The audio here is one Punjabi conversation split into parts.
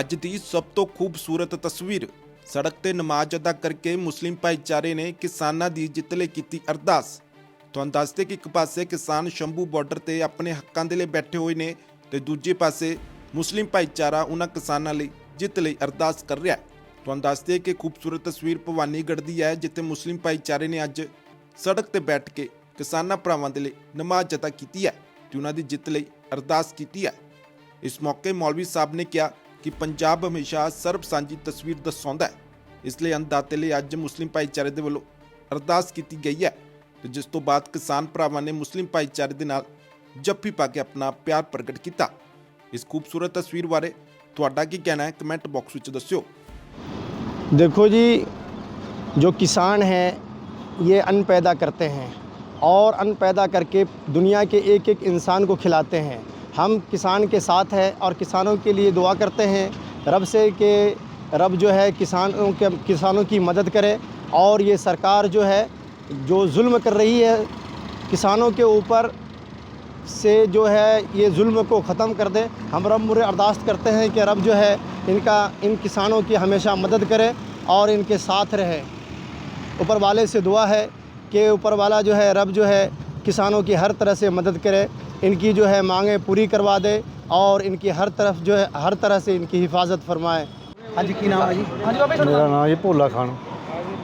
ਅੱਜ ਦੀ ਸਭ ਤੋਂ ਖੂਬਸੂਰਤ ਤਸਵੀਰ। ਸੜਕ ਤੇ ਨਮਾਜ਼ ਅਦਾ ਕਰਕੇ ਮੁਸਲਿਮ ਭਾਈਚਾਰੇ ਨੇ ਕਿਸਾਨਾਂ ਦੀ ਜਿੱਤ ਲਈ ਕੀਤੀ ਅਰਦਾਸ। ਤੁਹਾਨੂੰ ਦੱਸਦੇ ਕਿ ਇੱਕ ਪਾਸੇ ਕਿਸਾਨ ਸ਼ੰਭੂ ਬਾਰਡਰ ਤੇ ਆਪਣੇ ਹੱਕਾਂ ਦੇ ਲਈ ਬੈਠੇ ਹੋਏ ਨੇ ਤੇ ਦੂਜੇ ਪਾਸੇ ਮੁਸਲਿਮ ਭਾਈਚਾਰਾ ਉਹਨਾਂ ਕਿਸਾਨਾਂ ਲਈ ਜਿੱਤ ਲਈ ਅਰਦਾਸ ਕਰ ਰਿਹਾ ਹੈ। ਤੁਹਾਨੂੰ ਦੱਸਦੇ ਕਿ ਖੂਬਸੂਰਤ ਤਸਵੀਰ ਭਵਾਨੀਗੜ੍ਹ ਦੀ ਹੈ, ਜਿੱਥੇ ਮੁਸਲਿਮ ਭਾਈਚਾਰੇ ਨੇ ਅੱਜ ਸੜਕ ਤੇ ਬੈਠ ਕੇ ਕਿਸਾਨਾਂ ਭਰਾਵਾਂ ਦੇ ਲਈ ਨਮਾਜ਼ ਅਦਾ ਕੀਤੀ ਹੈ ਤੇ ਉਹਨਾਂ ਦੀ ਜਿੱਤ ਲਈ ਅਰਦਾਸ ਕੀਤੀ ਹੈ। ਇਸ ਮੌਕੇ ਮੌਲਵੀ ਸਾਹਿਬ ਨੇ ਕਿਹਾ ਕਿ ਪੰਜਾਬ ਹਮੇਸ਼ਾ ਸਰਬ ਸਾਂਝੀ ਤਸਵੀਰ ਦਰਸਾਉਂਦਾ ਹੈ ਇਸ ਲਈ ਅੰਦਾਤੇ ਲਈ ਅੱਜ ਮੁਸਲਿਮ ਭਾਈਚਾਰੇ ਦੇ ਵੱਲੋਂ ਅਰਦਾਸ ਕੀਤੀ ਗਈ ਹੈ ਤੇ ਜਿਸ ਤੋਂ ਬਾਅਦ ਕਿਸਾਨ ਭਰਾਵਾਂ ਨੇ ਮੁਸਲਿਮ ਭਾਈਚਾਰੇ ਦੇ ਨਾਲ ਜੱਫੀ ਪਾ ਕੇ ਆਪਣਾ ਪਿਆਰ ਪ੍ਰਗਟ ਕੀਤਾ ਇਸ ਖੂਬਸੂਰਤ ਤਸਵੀਰ ਬਾਰੇ ਤੁਹਾਡਾ ਕੀ ਕਹਿਣਾ ਹੈ ਕਮੈਂਟ ਬਾਕਸ ਵਿੱਚ ਦੱਸਿਓ देखो जी जो किसान हैं ये अन्न पैदा करते हैं और अन्न पैदा करके दुनिया के एक एक इंसान को खिलाते हैं हम किसान के साथ हैं और किसानों के लिए दुआ करते हैं, रब से कि रब जो है किसानों के, किसानों की मदद करे और ये सरकार जो है, जो जुल्म कर रही है किसानों के ऊपर से जो है ये जुल्म को ख़त्म कर दे। हम रब मुरे अरदास करते हैं कि रब जो है इनका, इन किसानों की हमेशा मदद करे और इनके साथ रहे। ऊपर वाले से दुआ है कि ऊपर वाला जो है, रब जो है किसानों की हर तरह से मदद करे। इनकी जो है मांगें पूरी करवा दे और इनकी हर तरफ जो है हर तरह से इनकी हिफाजत फरमाए हाँ जी की नाम है जी हाँ जी बाबा ਮੇਰਾ ਨਾਮ ਜੀ ਭੋਲਾ ਖਾਨ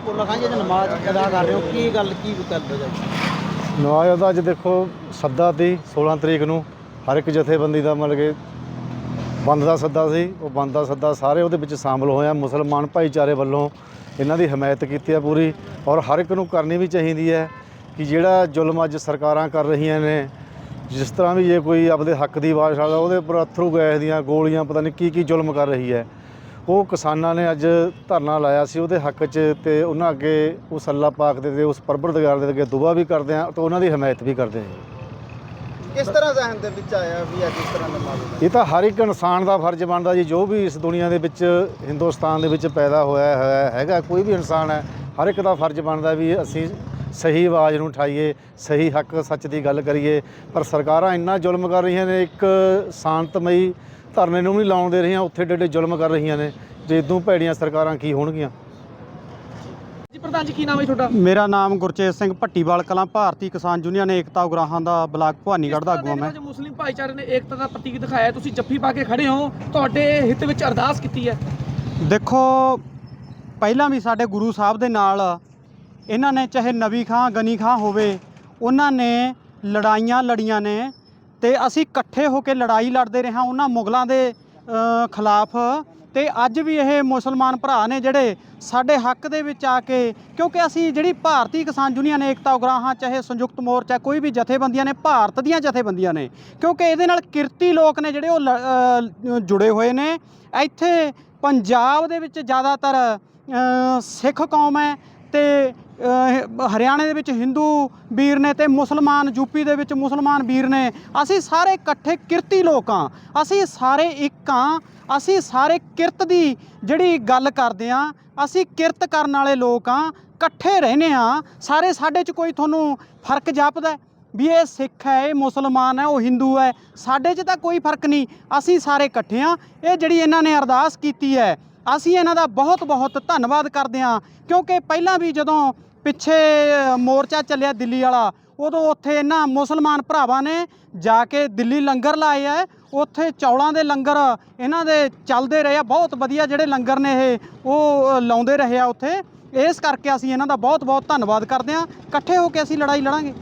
ਭੋਲਾ ਖਾਨ ਜੀ ਅੱਜ ਨਮਾਜ਼ ਅਦਾ ਕਰ ਰਹੇ ਹੋ ਕੀ ਗੱਲ ਕੀ ਕਰਦੇ ਹੋ ਜੀ ਨਵਾਜ਼ ਦਾ ਅੱਜ ਦੇਖੋ ਸੱਦਾ ਤੀ 16 ਤਰੀਕ ਨੂੰ ਹਰ ਇੱਕ ਜਥੇਬੰਦੀ ਦਾ ਮਤਲਬ ਕਿ ਬੰਦ ਦਾ ਸੱਦਾ ਸੀ ਉਹ ਬੰਦ ਦਾ ਸੱਦਾ ਸਾਰੇ ਉਹਦੇ ਵਿੱਚ ਸ਼ਾਮਲ ਹੋਏ ਆ ਮੁਸਲਮਾਨ ਭਾਈਚਾਰੇ ਵੱਲੋਂ ਇਹਨਾਂ ਦੀ ਹਮਾਇਤ ਕੀਤੀ ਹੈ ਪੂਰੀ ਔਰ ਹਰ ਇੱਕ ਨੂੰ ਕਰਨੀ ਵੀ ਚਾਹੀਦੀ ਹੈ ਕਿ ਜਿਹੜਾ ਜ਼ੁਲਮ ਅੱਜ ਸਰਕਾਰਾਂ ਕਰ ਰਹੀਆਂ ਨੇ ਜਿਸ ਤਰ੍ਹਾਂ ਵੀ ਜੇ ਕੋਈ ਆਪਣੇ ਹੱਕ ਦੀ ਆਵਾਜ਼ ਉਠਾਉਂਦਾ ਉਹਦੇ ਉੱਪਰ ਅਥਰੂ ਗੈਸ ਦੀਆਂ ਗੋਲੀਆਂ ਪਤਾ ਨਹੀਂ ਕੀ ਕੀ ਜ਼ੁਲਮ ਕਰ ਰਹੀ ਹੈ। ਉਹ ਕਿਸਾਨਾਂ ਨੇ ਅੱਜ ਧਰਨਾ ਲਾਇਆ ਸੀ ਉਹਦੇ ਹੱਕ 'ਚ ਤੇ ਉਹਨਾਂ ਅੱਗੇ ਉਸ ਅੱਲਾ ਪਾਕ ਦੇ ਤੇ ਉਸ ਪਰਵਰਦਗਾਰ ਦੇ ਅੱਗੇ ਦੁਆ ਵੀ ਕਰਦੇ ਆ ਤੇ ਉਹਨਾਂ ਦੀ ਹਮਾਇਤ ਵੀ ਕਰਦੇ ਆ। ਕਿਸ ਤਰ੍ਹਾਂ ਜ਼ਹਿਨ ਦੇ ਵਿੱਚ ਆਇਆ ਵੀ ਅੱਜ ਇਸ ਤਰ੍ਹਾਂ ਦਾ ਮਾਮਲਾ? ਇਹ ਤਾਂ ਹਰ ਇੱਕ ਇਨਸਾਨ ਦਾ ਫਰਜ਼ ਬਣਦਾ ਜੀ ਜੋ ਵੀ ਇਸ ਦੁਨੀਆ ਦੇ ਵਿੱਚ ਹਿੰਦੁਸਤਾਨ ਦੇ ਵਿੱਚ ਪੈਦਾ ਹੋਇਆ ਹੈਗਾ ਕੋਈ ਵੀ ਇਨਸਾਨ ਹੈ ਹਰ ਇੱਕ ਦਾ ਫਰਜ਼ ਬਣਦਾ ਵੀ ਅਸੀਂ ਸਹੀ ਆਵਾਜ਼ ਨੂੰ ਉਠਾਈਏ ਸਹੀ ਹੱਕ ਸੱਚ ਦੀ ਗੱਲ ਕਰੀਏ। ਪਰ ਸਰਕਾਰਾਂ ਇੰਨਾ ਜ਼ੁਲਮ ਕਰ ਰਹੀਆਂ ਨੇ ਇੱਕ ਸ਼ਾਂਤਮਈ ਧਰਨੇ ਨੂੰ ਵੀ ਨਹੀਂ ਲਾਉਣ ਦੇ ਰਹੀਆਂ ਉੱਥੇ ਡੇਡੇ ਜ਼ੁਲਮ ਕਰ ਰਹੀਆਂ ਨੇ। ਜੇ ਇਦੋਂ ਭੈੜੀਆਂ ਸਰਕਾਰਾਂ ਕੀ ਹੋਣਗੀਆਂ? ਜੀ ਪ੍ਰਧਾਨ ਜੀ ਕੀ ਨਾਮ ਹੈ ਤੁਹਾਡਾ? ਮੇਰਾ ਨਾਮ ਗੁਰਚੇਤ ਸਿੰਘ ਭੱਟੀਵਾਲ ਕਲਾਂ ਭਾਰਤੀ ਕਿਸਾਨ ਯੂਨੀਅਨ ਏਕਤਾ ਉਗਰਾਹਾਂ ਦਾ ਬਲਾਕ ਭਵਾਨੀਗੜ੍ਹ ਦਾ ਆਗੂ ਹਾਂ ਮੈਂ। ਅੱਜ ਮੁਸਲਿਮ ਭਾਈਚਾਰੇ ਨੇ ਏਕਤਾ ਦਾ ਪ੍ਰਤੀਕ ਦਿਖਾਇਆ। ਤੁਸੀਂ ਜੱਫੀ ਪਾ ਕੇ ਖੜੇ ਹੋ ਤੁਹਾਡੇ ਹਿੱਤ ਵਿੱਚ ਅਰਦਾਸ ਕੀਤੀ ਹੈ। ਦੇਖੋ ਪਹਿਲਾਂ ਵੀ ਸਾਡੇ ਗੁਰੂ ਸਾਹਿਬ ਦੇ ਨਾਲ ਇਹਨਾਂ ਨੇ ਚਾਹੇ ਨਬੀ ਖਾਂ, ਗਨੀ ਖਾਂ ਹੋਵੇ, ਉਹਨਾਂ ਨੇ ਲੜਾਈਆਂ ਲੜੀਆਂ ਨੇ ਤੇ ਅਸੀਂ ਇਕੱਠੇ ਹੋ ਕੇ ਲੜਾਈ ਲੜਦੇ ਰਹੇ ਹਾਂ ਉਹਨਾਂ ਮੁਗਲਾਂ ਦੇ ਖਿਲਾਫ। ਤੇ ਅੱਜ ਵੀ ਇਹ ਮੁਸਲਮਾਨ ਭਰਾ ਨੇ ਜਿਹੜੇ ਸਾਡੇ ਹੱਕ ਦੇ ਵਿੱਚ ਆ ਕੇ, ਕਿਉਂਕਿ ਅਸੀਂ ਜਿਹੜੀ ਭਾਰਤੀ ਕਿਸਾਨ ਯੂਨੀਅਨ ਏਕਤਾ ਉਗਰਾਹਾਂ, ਚਾਹੇ ਸੰਯੁਕਤ ਮੋਰਚਾ, ਕੋਈ ਵੀ ਜਥੇਬੰਦੀਆਂ ਨੇ, ਭਾਰਤ ਦੀਆਂ ਜਥੇਬੰਦੀਆਂ ਨੇ, ਕਿਉਂਕਿ ਇਹਦੇ ਨਾਲ ਕਿਰਤੀ ਲੋਕ ਨੇ ਜਿਹੜੇ ਉਹ ਲ- ਜੁੜੇ ਹੋਏ ਨੇ। ਇੱਥੇ ਪੰਜਾਬ ਦੇ ਵਿੱਚ ਜ਼ਿਆਦਾਤਰ ਸਿੱਖ ਕੌਮ ਹੈ ਤੇ ਹਰਿਆਣੇ ਦੇ ਵਿੱਚ ਹਿੰਦੂ ਵੀਰ ਨੇ ਤੇ ਮੁਸਲਮਾਨ ਯੂਪੀ ਦੇ ਵਿੱਚ ਮੁਸਲਮਾਨ ਵੀਰ ਨੇ। ਅਸੀਂ ਸਾਰੇ ਇਕੱਠੇ ਕਿਰਤੀ ਲੋਕ ਹਾਂ। ਅਸੀਂ ਸਾਰੇ ਇੱਕ ਹਾਂ। ਅਸੀਂ ਸਾਰੇ ਕਿਰਤ ਦੀ ਜਿਹੜੀ ਗੱਲ ਕਰਦੇ ਹਾਂ, ਅਸੀਂ ਕਿਰਤ ਕਰਨ ਵਾਲੇ ਲੋਕ ਹਾਂ, ਇਕੱਠੇ ਰਹਿੰਦੇ ਹਾਂ। ਸਾਰੇ ਸਾਡੇ 'ਚ ਕੋਈ ਤੁਹਾਨੂੰ ਫ਼ਰਕ ਜਾਪਦਾ ਵੀ ਇਹ ਸਿੱਖ ਹੈ, ਇਹ ਮੁਸਲਮਾਨ ਹੈ, ਉਹ ਹਿੰਦੂ ਹੈ। ਸਾਡੇ 'ਚ ਤਾਂ ਕੋਈ ਫ਼ਰਕ ਨਹੀਂ। ਅਸੀਂ ਸਾਰੇ ਇਕੱਠੇ ਹਾਂ। ਇਹ ਜਿਹੜੀ ਇਹਨਾਂ ਨੇ ਅਰਦਾਸ ਕੀਤੀ ਹੈ, ਅਸੀਂ ਇਹਨਾਂ ਦਾ ਬਹੁਤ ਬਹੁਤ ਧੰਨਵਾਦ ਕਰਦੇ ਹਾਂ। ਕਿਉਂਕਿ ਪਹਿਲਾਂ ਵੀ ਜਦੋਂ ਪਿੱਛੇ ਮੋਰਚਾ ਚੱਲਿਆ ਦਿੱਲੀ ਵਾਲਾ। ਉਦੋਂ ਉੱਥੇ ਇਹਨਾਂ ਮੁਸਲਮਾਨ ਭਰਾਵਾਂ ਨੇ ਜਾ ਕੇ ਦਿੱਲੀ ਲੰਗਰ ਲਾਏ ਆ। ਉੱਥੇ ਚੌਲਾਂ ਦੇ ਲੰਗਰ ਇਹਨਾਂ ਦੇ ਚੱਲਦੇ ਰਹੇ ਆ। ਬਹੁਤ ਵਧੀਆ ਜਿਹੜੇ ਲੰਗਰ ਨੇ ਇਹ, ਉਹ ਲਾਉਂਦੇ ਰਹੇ ਆ ਉੱਥੇ। ਇਸ ਕਰਕੇ ਅਸੀਂ ਇਹਨਾਂ ਦਾ ਬਹੁਤ ਬਹੁਤ ਧੰਨਵਾਦ ਕਰਦੇ ਹਾਂ। ਇਕੱਠੇ ਹੋ ਕੇ ਅਸੀਂ ਲੜਾਈ ਲੜਾਂਗੇ।